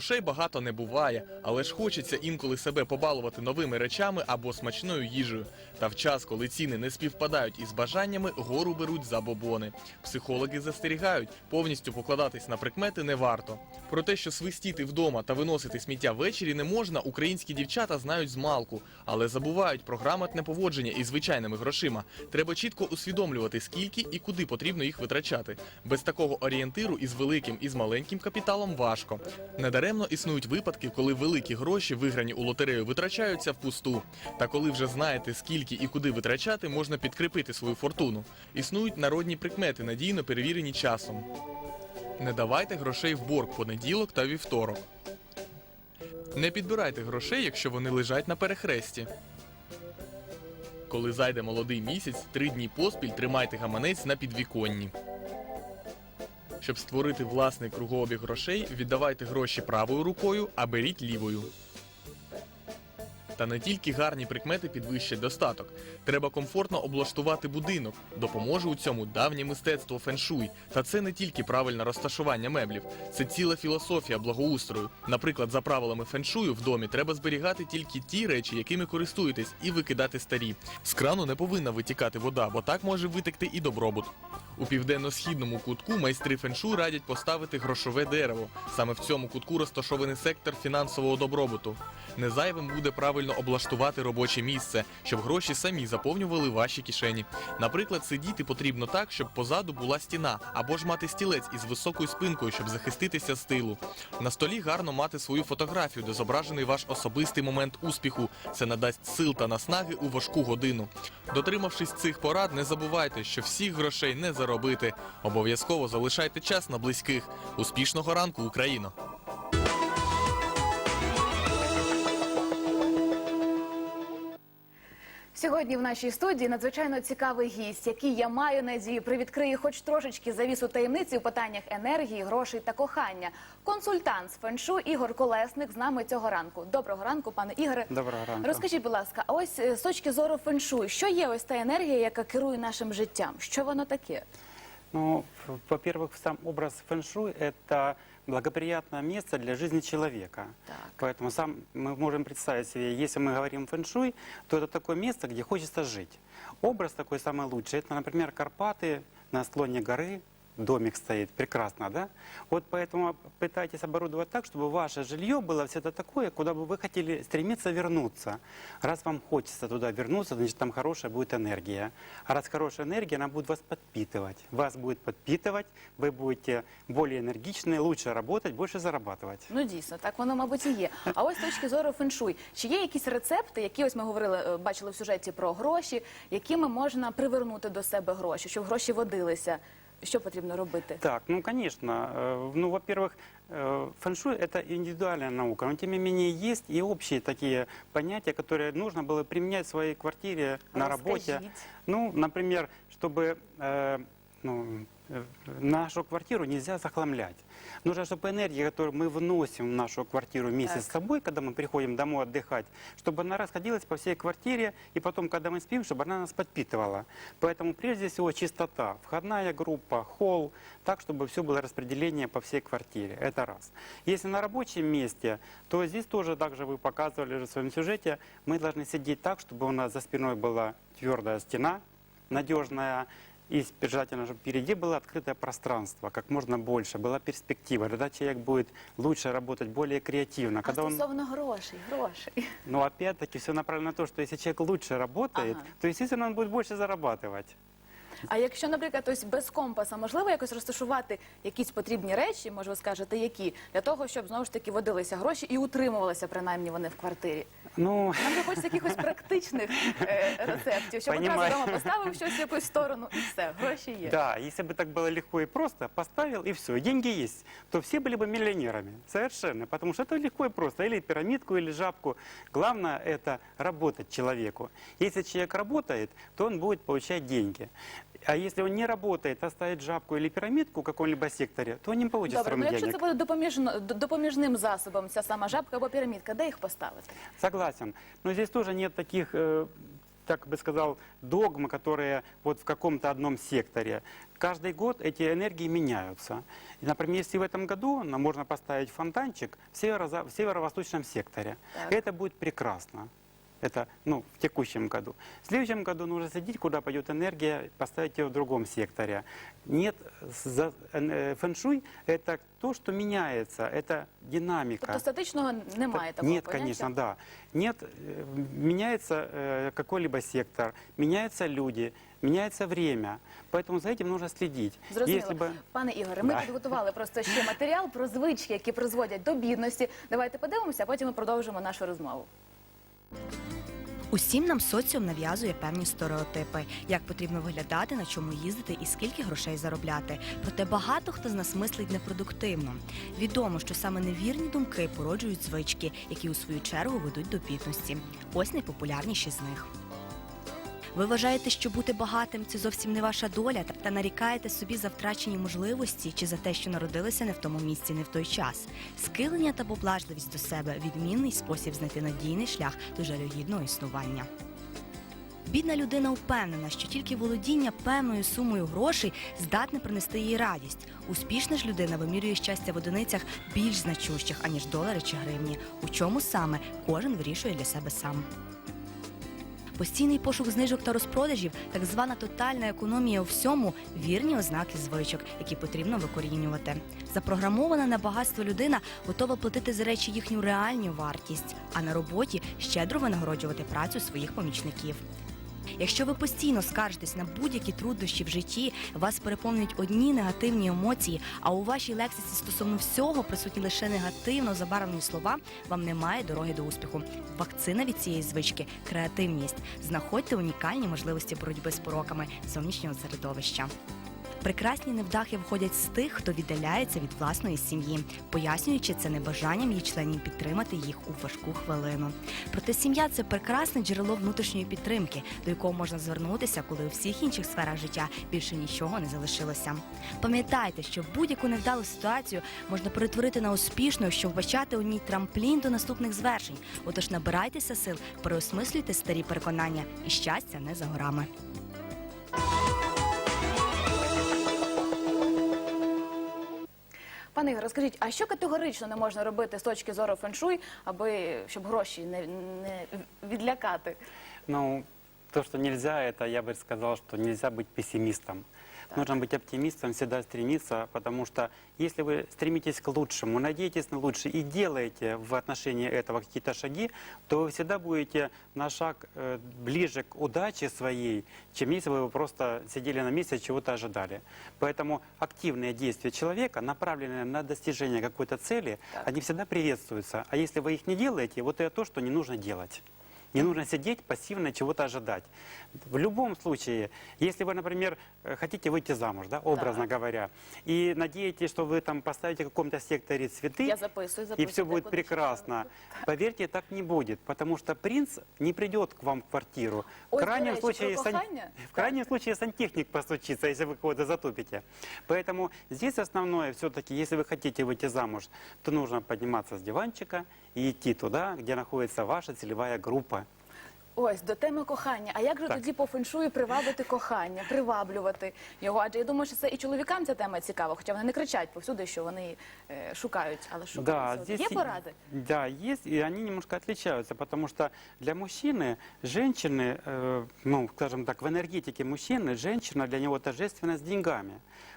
Грошей багато не буває, але ж хочеться інколи себе побалувати новими речами або смачною їжею. Та в час, коли ціни не співпадають із бажаннями, гору беруть за бобони. Психологи застерігають, повністю покладатись на прикмети не варто. Про те, що свистіти вдома та виносити сміття ввечері не можна, українські дівчата знають з малку, але забувають про грамотне поводження із звичайними грошима. Треба чітко усвідомлювати, скільки і куди потрібно їх витрачати. Без такого орієнтиру із великим і з маленьким капіталом важко. Недаремно існують випадки, коли великі гроші, виграні у лотерею, витрачаються впусту. Та коли вже знаєте, скільки і куди витрачати, можна підкріпити свою фортуну. Існують народні прикмети, надійно перевірені часом. Не давайте грошей в борг понеділок та вівторок. Не підбирайте грошей, якщо вони лежать на перехресті. Коли зайде молодий місяць, три дні поспіль тримайте гаманець на підвіконні. Щоб створити власний кругообіг грошей, віддавайте гроші правою рукою, а беріть лівою. Та не тільки гарні прикмети підвищать достаток. Треба комфортно облаштувати будинок. Допоможе у цьому давнє мистецтво феншуй. Та це не тільки правильне розташування меблів, це ціла філософія благоустрою. Наприклад, за правилами феншую в домі треба зберігати тільки ті речі, якими користуєтесь, і викидати старі. З крану не повинна витікати вода, бо так може витекти і добробут. У південно-східному кутку майстри феншуй радять поставити грошове дерево. Саме в цьому кутку розташований сектор фінансового добробуту. Незайвим буде правильно облаштувати робоче місце, щоб гроші самі заповнювали ваші кишені. Наприклад, сидіти потрібно так, щоб позаду була стіна, або ж мати стілець із високою спинкою, щоб захиститися з тилу. На столі гарно мати свою фотографію, де зображений ваш особистий момент успіху. Це надасть сил та наснаги у важку годину. Дотримавшись цих порад, не забувайте, що всіх грошей не заробити. Обов'язково залишайте час на близьких. Успішного ранку, Україно! Сьогодні в нашій студії надзвичайно цікавий гість, який я маю надію привідкриє хоч трошечки завісу таємниці у питаннях енергії, грошей та кохання. Консультант з феншу Ігор Колесник з нами цього ранку. Доброго ранку, пане Ігоре. Доброго ранку. Розкажіть, будь ласка, а ось е, з точки зору феншу, що є ось та енергія, яка керує нашим життям? Що воно таке? Ну, в- во-первых, сам образ фэн-шуй – это благоприятное место для жизни человека. Так. Поэтому сам мы можем представить себе, если мы говорим фэн-шуй, то это такое место, где хочется жить. Образ такой самый лучший – это, например, Карпаты на склоне горы, домик стоит, прекрасно, да? Вот поэтому пытайтесь оборудовать так, чтобы ваше жилье было всегда такое, куда бы вы хотели стремиться вернуться. Раз вам хочется туда вернуться, значит, там хорошая будет энергия. А раз хорошая энергия, она будет вас подпитывать. Вас будет подпитывать, вы будете более энергичны, лучше работать, больше зарабатывать. Ну дійсно, так воно, мабуть, і є. А ось з точки зору феншуй, чи є якісь рецепти, які ось ми говорили, е, бачили в сюжеті про гроші, якими можна привернути до себе гроші, щоб гроші водилися? Що потрібно робити? Так, ну, конечно. Э, Ну, во-первых, э, фэн-шуй – это индивидуальная наука, но тем не менее есть и общие такие понятия, которые нужно было применять в своей квартире, на работе. Расскажите. Ну, например, чтобы э, ну, э, нашу квартиру нельзя захламлять. Нужно, чтобы энергия, которую мы вносим в нашу квартиру вместе Так. с собой, когда мы приходим домой отдыхать, чтобы она расходилась по всей квартире, и потом, когда мы спим, чтобы она нас подпитывала. Поэтому, прежде всего, чистота, входная группа, холл, так, чтобы все было распределение по всей квартире. Это раз. Если на рабочем месте, то здесь тоже, также вы показывали в своем сюжете, мы должны сидеть так, чтобы у нас за спиной была твердая стена, надежная, и желательно, чтобы впереди было открытое пространство, как можно больше, была перспектива. Тогда человек будет лучше работать, более креативно. А Когда он, стосовно грошей, грошей. но опять-таки все направлено на то, что если человек лучше работает, Ага. то, естественно, он будет больше зарабатывать. А якщо, наприклад, ось без компаса можливо якось розташувати якісь потрібні речі, може ви скажете, які для того, щоб знову ж таки водилися гроші і утримувалися принаймні вони в квартирі. Ну, Нам же хочеться якихось практичних е, рецептів, щоб одразу Понімаю. вдома поставив щось в якусь сторону і все, гроші є. да, если бы так было легко и просто, поставил и все, и деньги есть, то все были бы миллионерами. Совершенно. Потому что это легко и просто. Или пирамидку, или жабку. Главное это работать человеку. Если человек работает, то он будет получать деньги. А если он не работает, оставит жабку или пирамидку в каком-либо секторе, то он не получит Добре, ну все равно якщо денег. це буде допоміжно, д- допоміжним засобом, ця сама жабка або пірамідка, де їх поставити? Согласен. Но здесь тоже нет таких, э, так бы сказал, догм, которые вот в каком-то одном секторе. каждый год эти энергии меняются. И, например, если в этом году нам можно поставить фонтанчик в, северо- в северо-восточном секторе, Так. это будет прекрасно. Это ну, в текущем году. В следующем году нужно следить, куда пойдет энергия, поставить ее в другом секторе. Нет, за- э, фэн-шуй – это то, что меняется, это динамика. Тобто статичного немає такого Нет, поняття? конечно, да. Нет, э, меняется э, какой-либо сектор, меняются люди, меняется время. Поэтому за этим нужно следить. Зрозуміло. Если бы... Пане Ігоре, ми Да. підготували просто ще матеріал про звички, які призводять до бідності. Давайте подивимося, а потім ми продовжимо нашу розмову. Усім нам соціум нав'язує певні стереотипи, як потрібно виглядати, на чому їздити і скільки грошей заробляти. Проте багато хто з нас мислить непродуктивно. Відомо, що саме невірні думки породжують звички, які у свою чергу ведуть до бідності. Ось найпопулярніші з них. Ви вважаєте, що бути багатим це зовсім не ваша доля, та- нарікаєте собі за втрачені можливості чи за те, що народилися не в тому місці, не в той час. Скилення та поблажливість до себе відмінний спосіб знайти надійний шлях до жалюгідного існування. Бідна людина впевнена, що тільки володіння певною сумою грошей здатне принести їй радість. Успішна ж людина вимірює щастя в одиницях більш значущих, аніж долари чи гривні. У чому саме кожен вирішує для себе сам. Постійний пошук знижок та розпродажів, так звана тотальна економія у всьому вірні ознаки звичок, які потрібно викорінювати. Запрограмована на багатство людина готова платити за речі їхню реальну вартість, а на роботі щедро винагороджувати працю своїх помічників. Якщо ви постійно скаржитесь на будь-які труднощі в житті, вас переповнюють одні негативні емоції, а у вашій лексиці стосовно всього присутні лише негативно забарвлені слова, вам немає дороги до успіху. Вакцина від цієї звички креативність. Знаходьте унікальні можливості боротьби з пороками зовнішнього середовища. Прекрасні невдахи входять з тих, хто віддаляється від власної сім'ї, пояснюючи це небажанням її членів підтримати їх у важку хвилину. Проте сім'я це прекрасне джерело внутрішньої підтримки, до якого можна звернутися, коли у всіх інших сферах життя більше нічого не залишилося. Пам'ятайте, що будь-яку невдалу ситуацію можна перетворити на успішну, що вбачати у ній трамплін до наступних звершень. Отож набирайтеся сил, переосмислюйте старі переконання, і щастя не за горами. Пане Ігор, розкажіть, а що категорично не можна робити з точки зору феншуй, аби щоб гроші не, не відлякати? Ну, то, что нельзя, это я бы сказал, что нельзя быть пессимистом. Нужно быть оптимистом, всегда стремиться, потому что если вы стремитесь к лучшему, надеетесь на лучшее и делаете в отношении этого какие-то шаги, то вы всегда будете на шаг э, ближе к удаче своей, чем если бы вы просто сидели на месте и чего-то ожидали. Поэтому активные действия человека, направленные на достижение какой-то цели, Так. они всегда приветствуются. А если вы их не делаете, вот это то, что не нужно делать. Не нужно сидеть пассивно чего-то ожидать. В любом случае, если вы, например, э, хотите выйти замуж, да, образно говоря, и надеетесь, что вы там поставите в каком-то секторе цветы, Я записую, и записую. все будет прекрасно. Поверьте, так не будет, потому что принц не придет к вам в квартиру. В Ой, крайнем, до речи, случае, кохання? в крайнем случае сантехник постучится, если вы кого-то затупите. Поэтому здесь основное все-таки, если вы хотите выйти замуж, то нужно подниматься с диванчика и идти туда, где находится ваша целевая группа. Ось до теми кохання. А як же Так. тоді по феншую привабити кохання, приваблювати його? Адже я думаю, що це і чоловікам ця тема цікава, хоча вони не кричать повсюди, що вони е, шукають, але шукають. Да, все-таки. здесь Є и- поради? Да, есть, и они немножко отличаются, потому что для мужчины, женщины, э, ну, скажем так, в энергетике мужчины, женщина для него тождественна с деньгами.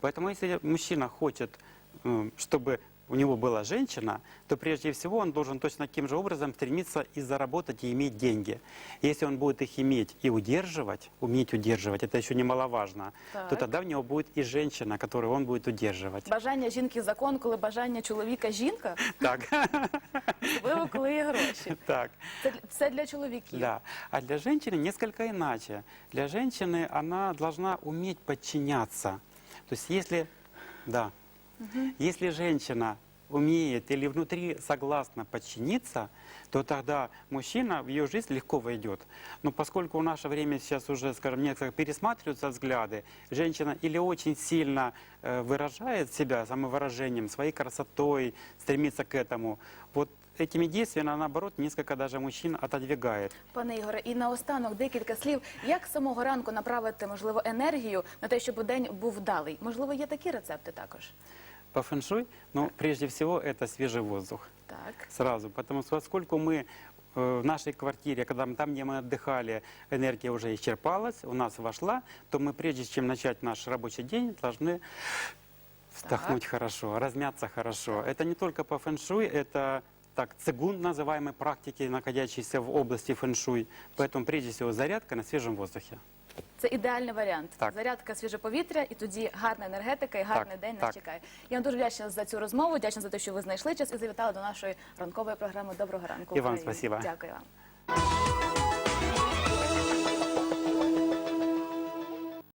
Поэтому если мужчина хочет, э, чтобы у него была женщина, то прежде всего он должен точно таким же образом стремиться и заработать, и иметь деньги. Если он будет их иметь и удерживать, уметь удерживать, это еще немаловажно, то Так. тогда в него будет и женщина, которую он будет удерживать. Бажання жінки закон, коли бажання чоловіка жінка, Так, особливо коли є гроші. так. Це, це для чоловіків. Да. А для женщины несколько иначе. Для женщины она должна уметь подчиняться. То есть если, да, если женщина умеет или внутри согласна подчиниться, то тогда мужчина в ее жизнь легко войдет. Но поскольку в наше время сейчас уже, скажем, несколько пересматриваются взгляды, женщина или очень сильно э, выражает себя самовыражением, своей красотой, стремится к этому, вот этими действиями, она, наоборот, несколько даже мужчин отодвигает. Пане Ігоре, і наостанок декілька слів. Як з самого ранку направити, можливо, енергію на те, щоб день був вдалий? Можливо, є такі рецепти також? По фэншуй, ну, прежде всего, это свежий воздух. Так. сразу. Потому что поскольку мы э, в нашей квартире, когда мы там, где мы отдыхали, энергия уже исчерпалась, у нас вошла, то мы, прежде чем начать наш рабочий день, должны вздохнуть хорошо, размяться хорошо. Это не только по фэншуй, это так, цигун называемой практики, находящейся в области фэншуй. Поэтому, прежде всего, зарядка на свежем воздухе. Це ідеальний варіант. Так. Зарядка, свіже повітря, і тоді гарна енергетика і гарний Так, день нас так. чекає. Я вам дуже вдячна за цю розмову, вдячна за те, що ви знайшли час і завітали до нашої ранкової програми. Доброго ранку. І вам спасибо. Дякую вам.